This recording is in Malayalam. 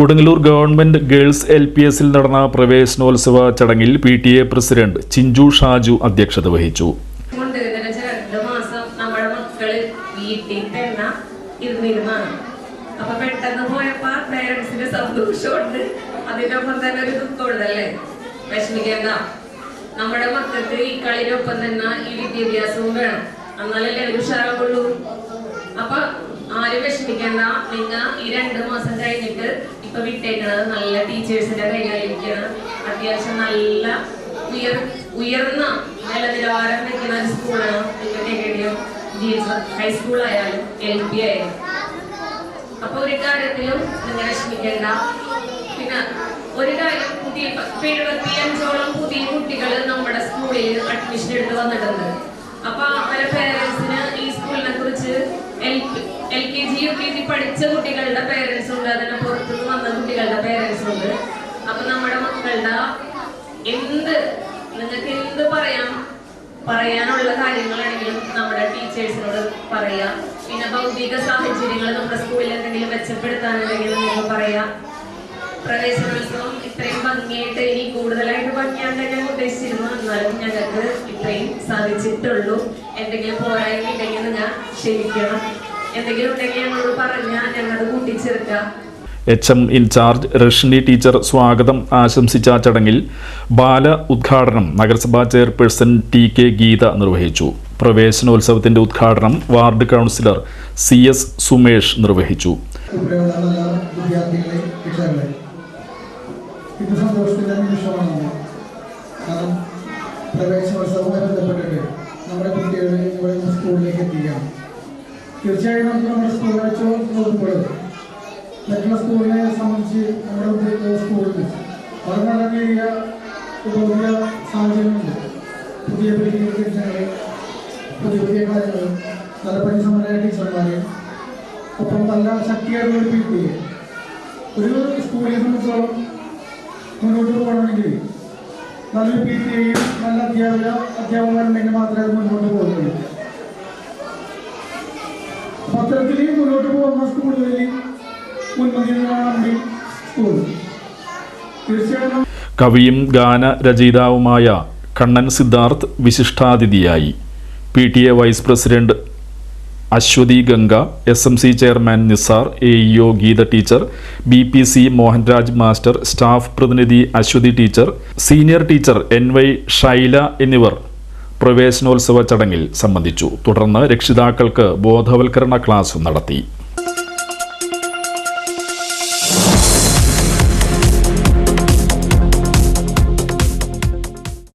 Kodungallur government girls L P എസിൽ നടന്ന പ്രവേശനോത്സവ ചടങ്ങിൽ P T A president Chinchu Shaju അധ്യക്ഷത വഹിച്ചു. അപ്പൊ പെട്ടെന്ന് ഒരു നമ്മുടെ മക്കൾക്ക് ഈ കളിനൊപ്പം തന്നെ ഈ വിദ്യാഭ്യാസവും വേണം. എന്നാലല്ലേ ഉഷാറാവുള്ളൂ. അപ്പൊ ആരും വിഷമിക്കേണ്ട. നിങ്ങൾ ഈ രണ്ട് മാസം കഴിഞ്ഞിട്ട് ഇപ്പൊ വിട്ടേക്കണത് നല്ല ടീച്ചേഴ്സിന്റെ കൈകളിലിരിക്കണം അത്യാവശ്യം നല്ല ഉയർ ഉയർന്ന നല്ല നിലവാരം വെക്കുന്ന ഒരു സ്കൂളാണ് ഹൈസ്കൂൾ ആയാലും എൽ പി ആയാലും അപ്പൊ ഒരു കാര്യത്തിലും നിങ്ങൾ വിഷമിക്കേണ്ട. പിന്നെ ഒരു കാര്യം പുതിയ എഴുപത്തിയഞ്ചോളം പുതിയ കുട്ടികൾ നമ്മുടെ സ്കൂളിൽ അഡ്മിഷൻ എടുത്ത് വന്നിട്ടുണ്ട്. ജി പഠിച്ച കുട്ടികളുടെ പേരൻസ് ഉണ്ട്. അതിന് പുറത്തുനിന്ന് വന്ന കുട്ടികളുടെ പേരൻസ് ഉണ്ട്. അപ്പൊ നമ്മുടെ മക്കളുടെ എന്ത് നിങ്ങൾക്ക് എന്ത് പറയാം? പറയാനുള്ള കാര്യങ്ങളാണെങ്കിലും നമ്മുടെ ടീച്ചേഴ്സിനോട് പറയാം. പിന്നെ ഭൗതിക സാഹചര്യങ്ങൾ നമ്മുടെ സ്കൂളിൽ എന്തെങ്കിലും മെച്ചപ്പെടുത്താനുണ്ടെങ്കിൽ നിങ്ങൾ പറയാം. പ്രവേശനോത്സവം ഇത്രയും ഭംഗിയായിട്ട് ഇനി കൂടുതലായിട്ട് ഭംഗിയാണ്ട് ഞാൻ ഉദ്ദേശിച്ചിരുന്നു. എന്നാലും ഞങ്ങൾക്ക് ഇത്രയും സാധിച്ചിട്ടുള്ളൂ. എന്തെങ്കിലും പോരായ്മ ഉണ്ടെങ്കിൽ ഞാൻ ക്ഷമിക്കണം എന്തെങ്കിലും ഉണ്ടെങ്കിൽ ഞങ്ങളോട് പറഞ്ഞാൽ ഞങ്ങളത് കൂട്ടിച്ചേർക്കാം H M incharge Rashni teacher സ്വാഗതം ആശംസിച്ച ചടങ്ങിൽ ബാല ഉദ്ഘാടനം നഗരസഭാ ചെയർപേഴ്സൺ ടി കെ ഗീത നിർവഹിച്ചു. പ്രവേശനോത്സവത്തിന്റെ ഉദ്ഘാടനം ward councillor C S Sumesh നിർവഹിച്ചു. പ്രവേശനോത്സവവുമായി ബന്ധപ്പെട്ടിട്ട് നമ്മുടെ കുട്ടികളെ ഇവിടെ നിന്ന് സ്കൂളിലേക്ക് എത്തിക്കണം തീർച്ചയായും നമുക്ക് നമ്മുടെ വെച്ച് നോക്കുമ്പോൾ മറ്റുള്ള സ്കൂളിനെ സംബന്ധിച്ച് നമ്മുടെ സ്കൂളിൽ വളരെ നല്ല രീതിയിൽ ഉപയോഗിയ സാഹചര്യമുണ്ട് പുതിയ പുതിയ ടീച്ചറുകൾ പുതിയ പുതിയ കാര്യങ്ങൾ നല്ല പരിസമ്പന്നരായ ടീച്ചർമാർ ഒപ്പം നല്ല ശക്തിയായിട്ടുള്ള ഒരു പി ഒരു സ്കൂളിനെ സംബന്ധിച്ചോളം മുന്നോട്ട് പോകണമെങ്കിൽ നല്ലൊരു പി ടി എയും നല്ല അധ്യാപക അധ്യാപകരുണ്ടെങ്കിൽ മാത്രമേ അത് മുന്നോട്ട് പോകുന്നുള്ളൂ അപ്പൊ അത്തരത്തിൽ മുന്നോട്ട് പോകുന്ന സ്കൂളുകളിൽ മുൻപന്തിയിലാണ് സ്കൂൾ. തീർച്ചയായിട്ടും കവിയും ഗാന രചയിതാവുമായ Kannan Siddharth വിശിഷ്ടാതിഥിയായി. P T A vice president Aswathi Ganga S M C chairman Nisar A E O Geetha teacher B P C Mohanraj master staff പ്രതിനിധി Aswathi teacher senior teacher N Y Shaila എന്നിവർ പ്രവേശനോത്സവ ചടങ്ങിൽ സംബന്ധിച്ചു. തുടർന്ന് രക്ഷിതാക്കൾക്ക് ബോധവൽക്കരണ ക്ലാസ് നടത്തി.